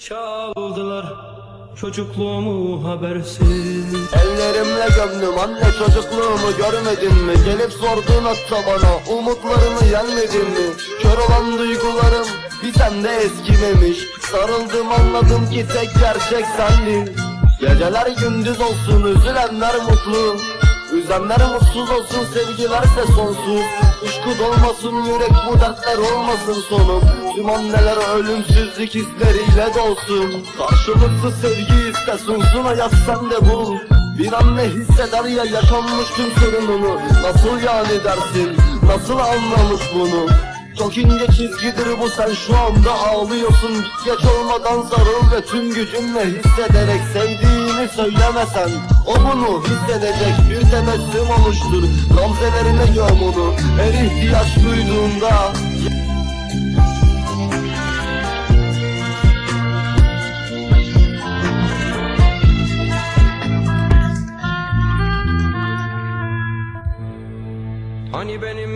Çaldılar çocukluğumu habersiz. Ellerimle gömdüm anne çocukluğumu görmedin mi? Gelip sordun hatta bana umutlarımı yenmedin mi? Kör olan duygularım bir sende eskimemiş. Sarıldım anladım ki tek gerçek sendin Geceler gündüz olsun üzülenler mutlu. Üzenler mutsuz olsun sevgilerse sonsuz Uşku dolmasın yürek bu dertler olmasın sonum. Tüm anneler ölümsüzlük hisleriyle dolsun. Karşılıksız sevgi iste sunsun hayat sen de bul. Bir anne hisseder ya yaşanmış tüm sorununu. Nasıl yani dersin nasıl anlamış bunu çok ince çizgidir bu sen şu anda ağlıyorsun. Geç olmadan sarıl ve tüm gücünle hissederek Sevdiğini söylemesen o bunu hissedecek Bir tebessüm oluştur. Gamzelerine onu Her ihtiyaç duyduğunda. Hani benim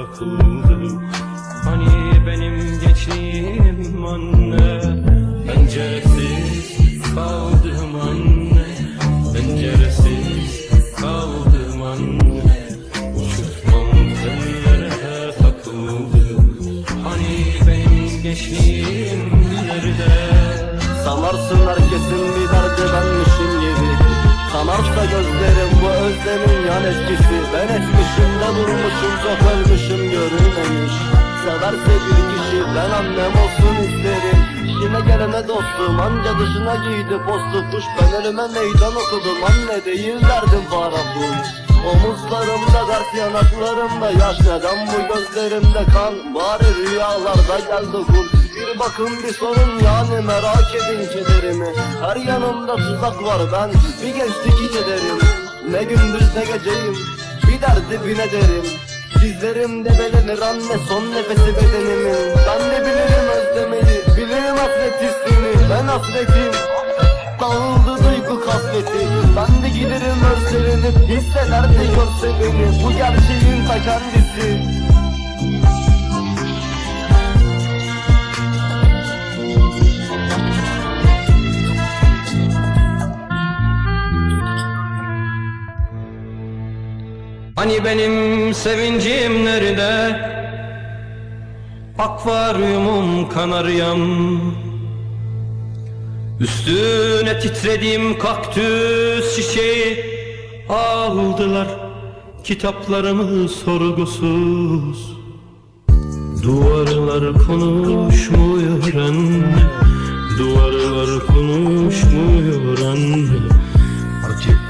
örgülere takıldı Hani benim gençliğim anne Penceresiz kaldım anne Penceresiz kaldım anne. Uçurtmam tellere takıldı. Hani benim gençliğim nerede Sanarsın herkesin bir derdi benmişim gibi Kanarsa gözlerim bu özlemin yan etkisi. Ben etmişim de durmuşum çok ölmüşüm görülmemiş Severse bir kişi ben annem olsun isterim. İşine gelene dostum anca dışına giydi postu. Kuş Ben ölüme meydan okudum. Anne değil derdim para pul. Omuzlarımda dert yanaklarımda yaş. Neden bu gözlerimde kan? Bari rüyalarda gel dokun. Bir bakın bir sorun yani. Merak edin kederimi. Her yanımda tuzak var ben bir gençlik hiç ederim Ne gündüz ne geceyim. Bir derdi bin ederim Dizlerimde belenir anne son nefesi bedenimin Ben de bilirim özlemeyi bilirim hasret hissini. Ben hasretim Dağıldı duygu kasveti. Ben de giderim özlerini Hisseder de görse beni Bu gerçeğin ta kendisi Hani benim sevincim nerede? Akvaryumum kanaryam. Üstüne titrediğim kaktüs çiçeği Aldılar. Kitaplarımı sorgusuz. Duvarlar konuşmuyor anne Duvarlar konuşmuyor anne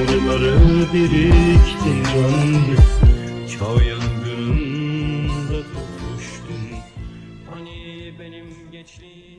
Yağmurları birikti yandı Çağ yangınında tutuştum Hani benim gençliğim